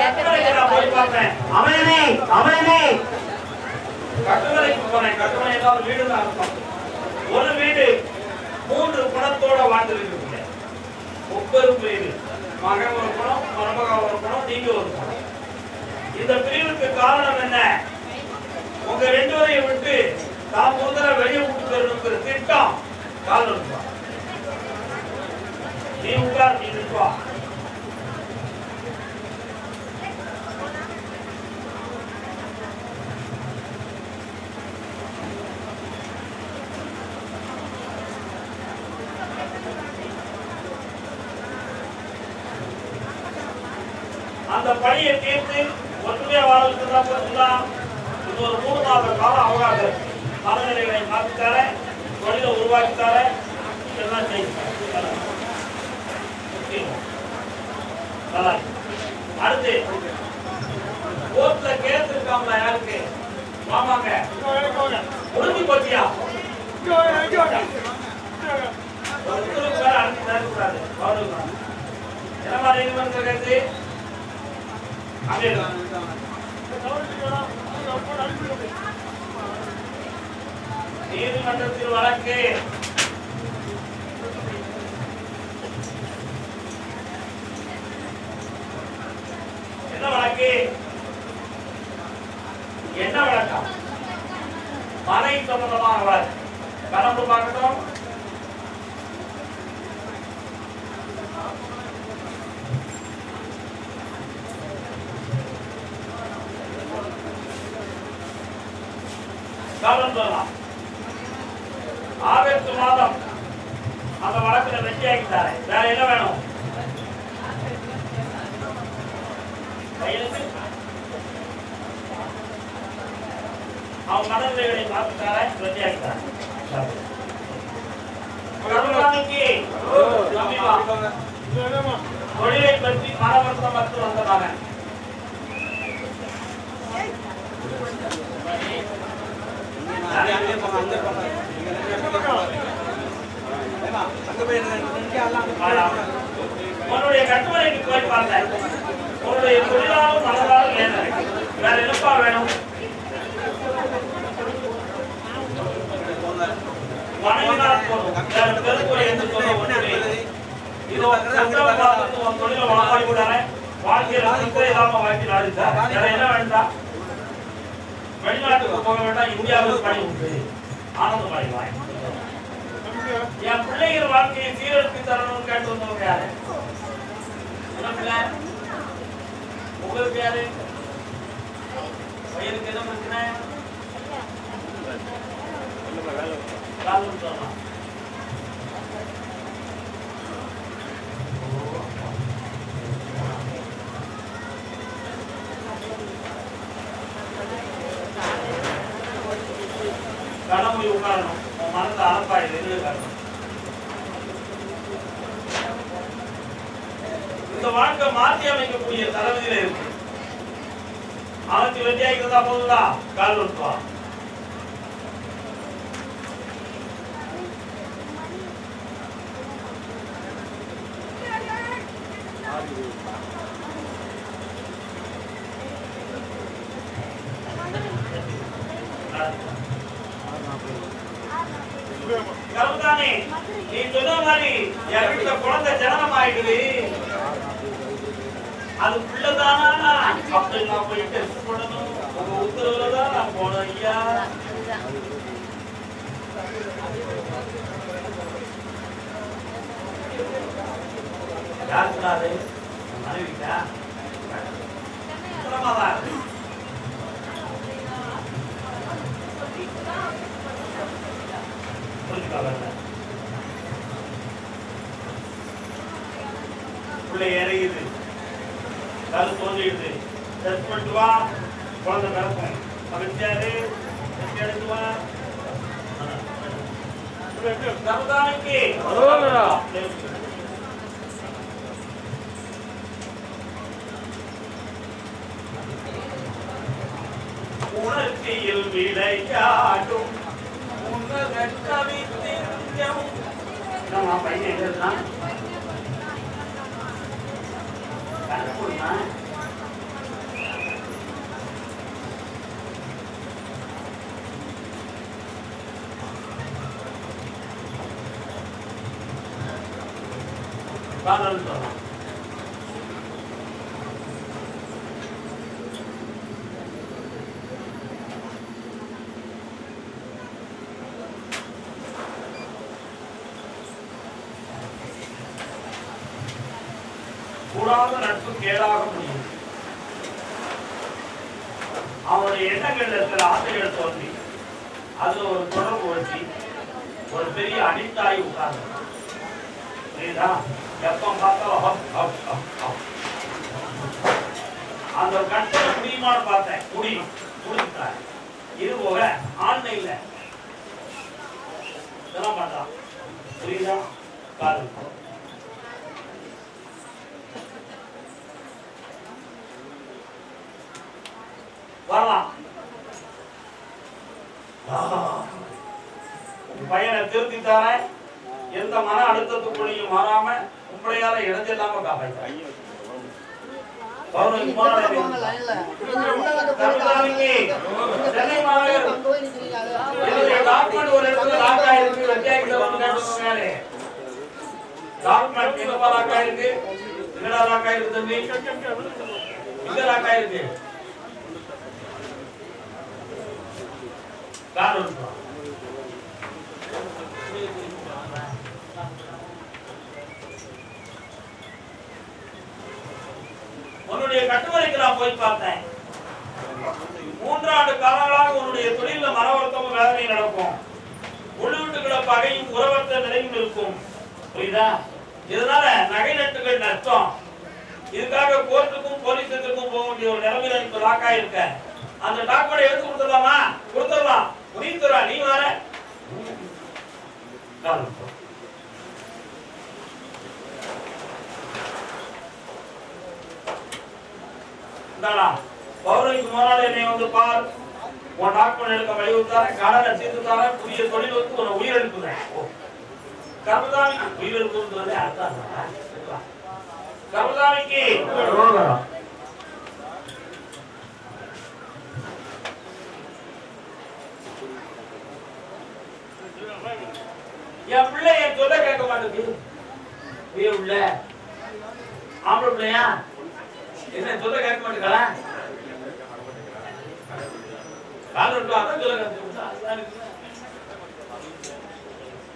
கட்டுமலைக்கு நான் போய் பார்த்தேன் அமைதி அமைதி கட்டுமலைக்கு போனேன் கட்டுமலை ஏதாவது வீடு தான் இருக்கும் ஒரு வீடு மூன்று குணத்தோட வாழ்ந்துருக்குங்க முப்பெரும் வீடு மகன் ஒரு குணம் மருமகா ஒரு குணம் நீங்க ஒரு குணம் இந்த பிரிவுக்கு காரணம் என்ன? உங்க ரெண்டு பேரையும் விட்டு தான் முதல்ல வெளியே விட்டு போயிருக்கிற திட்டம் கால் இருப்பா நீ உட்கார் நீ நிற்பா அந்த பணியை தீர்த்து ஒற்றுமையா வாழ்க்கை இது ஒரு மூணு மாத காலம் அவகாசம் மனநிலைகளை மாற்றித்தார தொழிலை உருவாக்கித்தார இதெல்லாம் செய்தார அடுத்து கோர்ட்ல கேஸ் இருக்காங்களா யாருக்கு மாமாங்க முடிஞ்சு போச்சியா என்ன மாதிரி நீதிமன்றத்தில் வழக்கு? என்ன வழக்கு? என்ன வழக்கம் மனை சம்பந்தமான வழக்கு. கலந்து பார்க்கட்டும். சொல்லலாம். ஆகஸ்ட் மாதம் அந்த வழக்கில் வெற்றியாக்கிட்டாரு வேற என்ன வேணும்? அவன் மனநிலைகளை மாற்றிட்டாரே வெற்றியாக்கிட்டாரு கருணாநிதி தம்பி வா. தொழிலை பற்றி மனவர்த்தம் வந்த மகன். உன்னுடைய கட்டுமலைக்கு போய் பார்த்தேன் உன்னுடைய தொழிலாலும் மனதாலும் வேற என்னப்பா வேணும்? வணங்கினால் போதும். வேற பெருக்குறை என்று சொல்ல ஒன்றுமே இது உன் தொழிலை வளமாடி விடாரேன் வாழ்க்கையில் இல்லாம வாழ்க்கை என்ன வேண்டாம்? வெளிநாட்டுக்கு போக வேண்டாம் இந்தியாவுக்கு பணி உண்டு. ஆனந்தம் அடைவாய் என் பிள்ளைகள் வாழ்க்கையை சீரழித்து தரணும்னு கேட்டு வந்தவங்க யாரு? உங்களுக்கு யாரு? பையனுக்கு எதுவும் பிரச்சனை கால் விட்டுறலாம். கடன் போய் உட்காரணும் உன் மனசு அறப்பாயுது என்ன காரணம் இந்த வாழ்க்கை மாற்றி அமைக்கக்கூடிய தலைவதியில இருக்கு அவனுக்கு வெற்றியாக்கிறதா போதுதா கால் விட்டுவா கருதானே நீ சொன்ன மாதிரி என் வீட்டுல குழந்தை ஜனனம் ஆயிடுது அது பிள்ளைதானா அப்படி நான் போய் டெஸ்ட் பண்ணணும் உங்க உத்தரவுல தான் நான் போனேன் ஐயா. யார் சொன்னாரு? மனைவிக்கா? சுத்தமாதான் இறங்குது டெஸ்ட் பண்ணிட்டு வா குழந்தை மகிழ்ச்சியாரு டெஸ்ட் எடுத்து வா கருதானுக்கு உணர்ச்சியில் விளையாடும். உன்னத கவித்தியம் நம்ம பையன் எங்க இருக்கான்? காரணம் சொல்லலாம் கூடாத நட்பு கேடாக முடியும். அவனுடைய எண்ணங்கள்ல சில ஆசைகள் தோன்றி அதுல ஒரு தொடர்பு வச்சு ஒரு பெரிய அடித்தாய் உட்கார்ந்து. புரியுதா? எப்ப பார்த்தாலும் அந்த கட்டண முடியுமான்னு பார்த்தேன் முடியும் முடிஞ்சுட்டார் இது போக ஆன்லைன்ல இதெல்லாம் பண்றான் புரியுதா வரலாம் பையனை திருத்தி தரேன் எந்த மன அழுத்தத்துக்குள்ளேயும் வராம உங்களையால இடைஞ்சில்லாம காப்பாற்ற கருணாநிதி சென்னை மாநகர் என்னுடைய டாக்குமெண்ட் ஒரு இடத்துல லாக் ஆயிருக்கு வெட்டியாக்கிட்ட வந்து கேட்டுக்கோங்க மேலே டாக்குமெண்ட் எங்க லாக் ஆயிருக்கு எங்கடா லாக் ஆயிருக்கு தம்பி எங்க லாக் ஆயிருக்கு காரணம் உன்னுடைய கட்டுமலைக்கு நான் போய் பார்த்தேன். மூன்றாண்டு காலங்களாக உன்னுடைய தொழில மனவருத்தமும் வேதனை நடக்கும். உள்ளுட்டுகள பகையும் உறவர்த்த நிலையும் இருக்கும் புரியுதா? இதனால நகை நட்டுகள் நஷ்டம் இதுக்காக கோர்ட்டுக்கும் போலீஸ் போக வேண்டிய ஒரு நிலைமையில இப்ப லாக்கா இருக்க அந்த டாக்குமெண்ட் எடுத்து கொடுத்துடலாமா புரியுதுரா நீ வர காரணம் இந்தாடா பௌர்ணமிக்கு முன்னாள் என்னை வந்து பார் உன் டாக்குமெண்ட் எடுக்க வலியுறுத்தார கடனை புதிய தொழில் வந்து உன்னை உயிரெழுப்புறேன் கர்மதாமி உயிரெழுப்புன்றது அர்த்தம் கர்மதாமிக்கு என் பிள்ளை என் சொல்ல கேட்க மாட்டேங்குது. உள்ள. ஆம்பளை பிள்ளையா? என்ன சொல்ல கேட்க மாட்டேங்களா அதான்.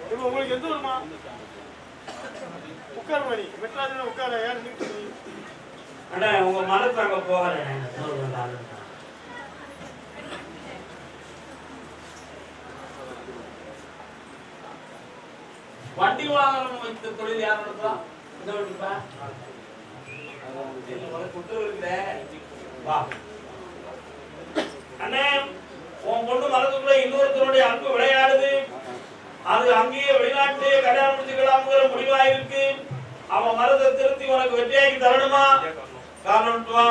இப்ப உங்களுக்கு எந்த ஊருமா? உட்கார மணி மெட்ராஸ்ல உட்கார நிறுத்தி அண்ணா உங்க மனசு அங்க. வண்டி வாகனம் வைத்த தொழில் யார் நடத்துவா? இந்த வண்டிப்பா குட்டு இருக்குதே. வா. பொண்ணு மனதுக்குள்ள இன்னொருத்தருடைய அன்பு விளையாடுது. அது அங்கேயே வெளிநாட்டிலேயே கல்யாணம் முடிச்சுக்கலாம்ங்கிற முடிவா இருக்கு அவன் மனதை திருத்தி உனக்கு வெற்றியாக்கி தரணுமா? காரணம் துவா.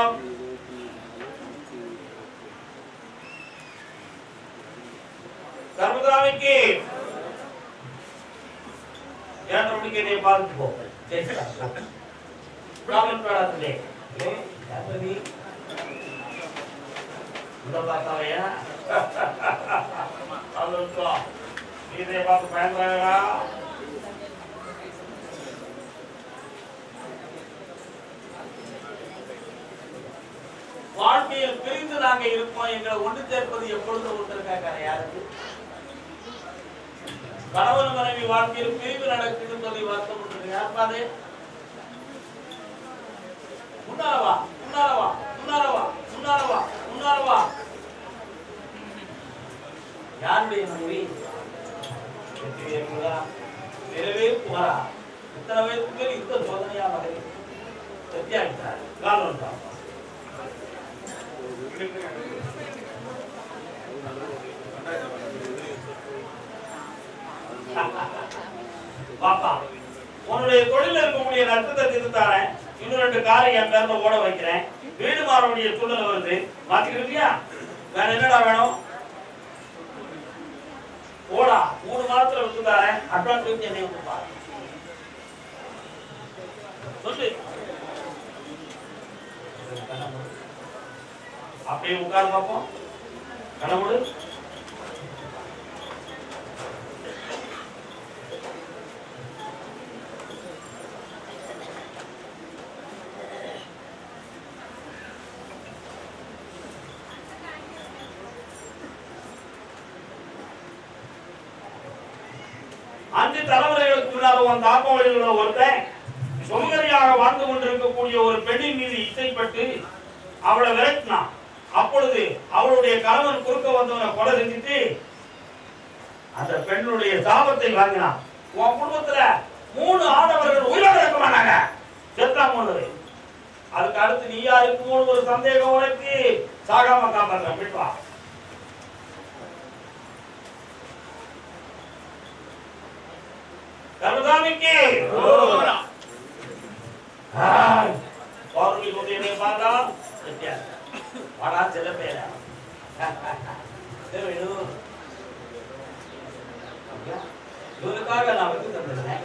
கர்மதாமிக்கு ஏழரை என்னைய பார்த்துட்டு போ பிராமன் பேடாத்திலே இந்த பார்த்தாவையா வாழ்க்கையில் பிரிந்து நாங்க இருப்போம். எங்களை ஒன்று சேர்ப்பது எப்பொழுது ஒருத்தருக்காக யாருக்கு? கணவன் மனைவி வாழ்க்கையில் பிரிவு நடக்குதுன்னு சொல்லி வருத்தம் பண்றது யார் பாரு முன்னாரவா முன்னாரவா முன்னாரவா முன்னாரவா முன்னாலவா யாருடைய மனைவி வெற்றிவேலுங்களா வேறவே புகழா. இத்தனை வயதுக்கு மேல் இந்த சோதனையா மகன் வெற்றியாகிட்டார் காலம் தான் பாப்பா உன்னுடைய தொழில இருக்கக்கூடிய நட்சத்திரத்தை திருத்தாரேன் இன்னும் ரெண்டு காரை என் பேர்ல ஓட வைக்கிறேன். வீடு மாற வேண்டிய சூழ்நிலை வருது. மாத்திக்கிட்டியா வேற என்னடா வேணும் ஓடா மூணு மாதத்துல அட்வான்ஸ் வந்து என்னைய வந்து சொல்லு. அப்படியே உட்காரு பார்ப்போம் கடவுள் பின்னால் அந்த தாப்ப வழியில் ஒருத்தன் சுமங்கலியாக வாழ்ந்து கொண்டிருக்கக்கூடிய ஒரு பெண்ணின் மீது இசைப்பட்டு அவளை விரட்டினான். அப்பொழுது அவளுடைய கணவன் குறுக்க வந்தவனை கொலை செஞ்சுட்டு அந்த பெண்ணுடைய சாபத்தை வாங்கினான். உன் குடும்பத்துல மூணு ஆடவர்கள் உயிரோட இருக்க மாட்டாங்க. செத்தா மூணு அதுக்கு அடுத்து நீயா இருக்குமோன்னு ஒரு சந்தேகம் உனக்கு? சாகாம காப்பாற்ற விட்டுவா. கருதாமிக்கு. பௌர்ணமி பார்த்தா வித்தியாசம் வாடா சில பேரா. இவனுக்காக நான் வந்து தந்திருந்தேன்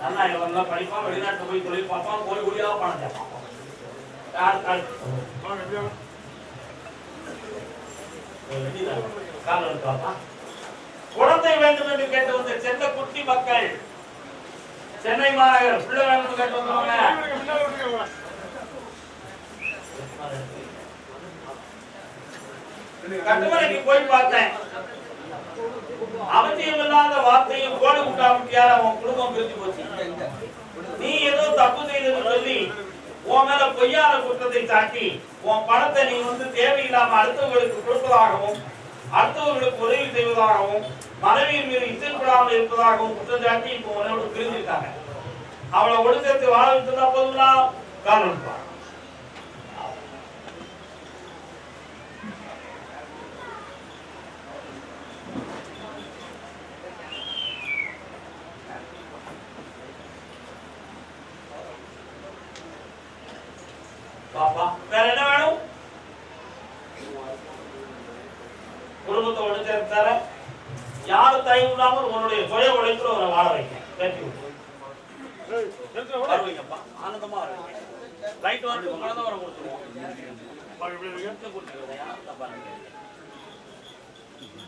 நல்லா இவன் படிப்பான் வெளிநாட்டு போய் தொழில் பார்ப்பான் கோடி கோடியாக பணம் சேர்ப்பான் யார் கால் வாங்க, இப்படி வாங்க. கால் எடுத்து பார்ப்பான். குழந்தை வேண்டும் என்று கேட்டு வந்த செல்ல குட்டி மக்கள். சென்னை மாநகர் பிள்ளை கேட்டு வந்தவங்க போய் பார்த்தேன். வார்த்தையும் கோடு அவன் குடும்பம் பிரிஞ்சு போச்சு. நீ ஏதோ தப்பு செய்ததுன்னு சொல்லி உன் மேல பொய்யான குற்றத்தை சாட்டி உன் பணத்தை நீ வந்து தேவையில்லாம அடுத்தவங்களுக்கு கொடுப்பதாகவும் அடுத்தவர்களுக்கு உதவி செய்வதாகவும் மனைவியின் மீது இசைப்படாமல் இருப்பதாகவும் குற்றம் சாட்டி இப்போ உன்னோட பிரிஞ்சிருக்காங்க அவளை ஒழுக்கத்தை வாழ வைத்திருந்தா போதுங்களா காரணம் பாப்பா வேற என்ன வேணும்? குடும்பத்தை ஒன்று சேர்த்தார யாரும் தயவு இல்லாமல் உன்னுடைய சுய உழைப்புல அவரை வாழ வைக்க வெற்றி விட்டு ஏய், நிறுத்துங்க, விடு. வருவீங்கப்பா ஆனந்தமா ரைட் வந்து குழந்தை வர கொடுத்துருவோம்.